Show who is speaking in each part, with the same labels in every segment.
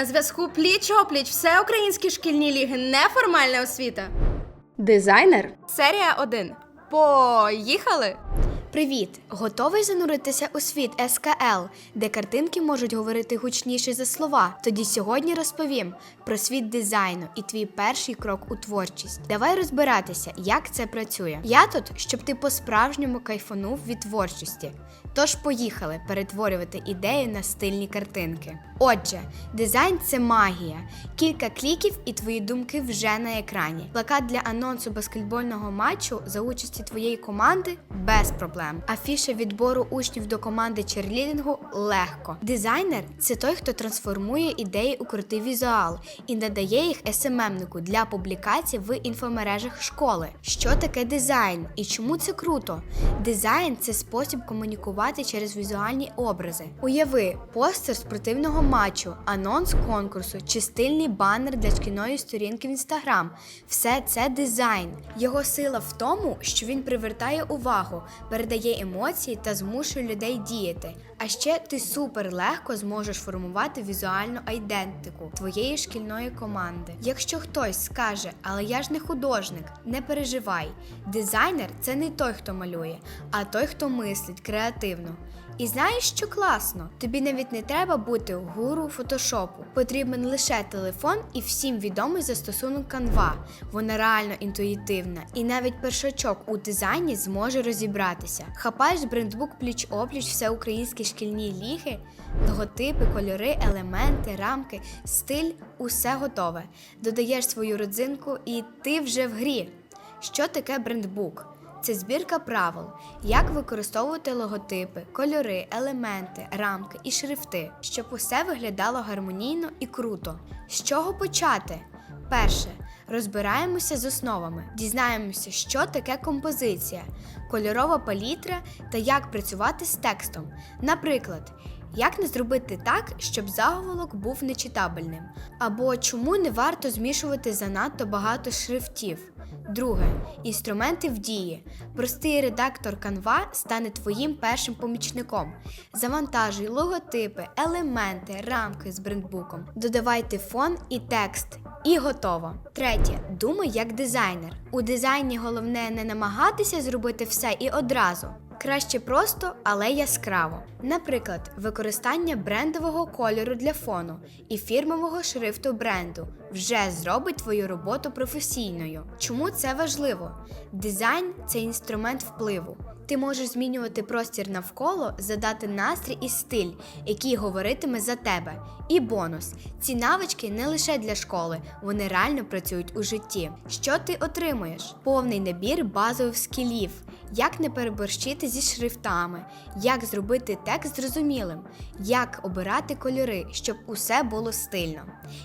Speaker 1: На зв'язку пліч-опліч всеукраїнські шкільні ліги неформальна освіта.
Speaker 2: Дизайнер?
Speaker 1: Серія 1. Поїхали!
Speaker 2: Привіт! Готовий зануритися у світ СКЛ, де картинки можуть говорити гучніше за слова. Тоді сьогодні розповім про світ дизайну і твій перший крок у творчість. Давай розбиратися, як це працює. Я тут, щоб ти по-справжньому кайфанув від творчості. Тож поїхали перетворювати ідеї на стильні картинки. Отже, дизайн це магія. Кілька кліків і твої думки вже на екрані. Плакат для анонсу баскетбольного матчу за участі твоєї команди без проблем. Афіша відбору учнів до команди черлідингу легко. Дизайнер це той, хто трансформує ідеї у крутий візуал і надає їх СММнику для публікацій в інфомережах школи. Що таке дизайн і чому це круто? Дизайн це спосіб комунікувати через візуальні образи. Уяви постер спортивного матчу, анонс конкурсу чи стильний банер для шкільної сторінки в інстаграм. Все це дизайн. Його сила в тому, що він привертає увагу, передає емоції та змушує людей діяти. А ще ти супер легко зможеш формувати візуальну айдентику твоєї шкільної команди. Якщо хтось скаже, але я ж не художник, не переживай. Дизайнер це не той, хто малює, а той, хто мислить креативно. І знаєш, що класно? Тобі навіть не треба бути гуру фотошопу. Потрібен лише телефон і всім відомий застосунок Canva. Вона реально інтуїтивна, і навіть першачок у дизайні зможе розібратися. Хапаєш брендбук пліч-опліч всеукраїнські шкільні ліги, логотипи, кольори, елементи, рамки, стиль усе готове. Додаєш свою родзинку, і ти вже в грі. Що таке брендбук? Це збірка правил, як використовувати логотипи, кольори, елементи, рамки і шрифти, щоб усе виглядало гармонійно і круто. З чого почати? Перше. Розбираємося з основами, дізнаємося, що таке композиція, кольорова палітра та як працювати з текстом. Наприклад, як не зробити так, щоб заголовок був нечитабельним, або чому не варто змішувати занадто багато шрифтів. Друге інструменти в дії. Простий редактор Canva стане твоїм першим помічником. Завантажуй логотипи, елементи, рамки з брендбуком. Додавайте фон і текст. І готово. Третє. Думай як дизайнер. У дизайні головне не намагатися зробити все і одразу. Краще просто, але яскраво. Наприклад, використання брендового кольору для фону і фірмового шрифту бренду вже зробить твою роботу професійною. Чому це важливо? Дизайн це інструмент впливу. Ти можеш змінювати простір навколо, задати настрій і стиль, який говоритиме за тебе. І бонус: ці навички не лише для школи, вони реально працюють у житті. Що ти отримуєш? Повний набір базових скілів, як не переборщити зі шрифтами, як зробити текст зрозумілим, як обирати кольори, щоб усе було стильно.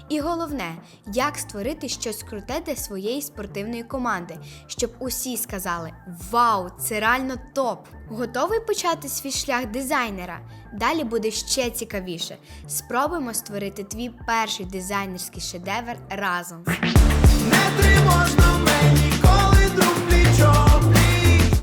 Speaker 2: І головне, як створити щось круте для своєї спортивної команди, щоб усі сказали: Вау, це реально топ! Готовий почати свій шлях дизайнера? Далі буде ще цікавіше. Спробуємо створити твій перший дизайнерський шедевр разом.
Speaker 3: Не тривожно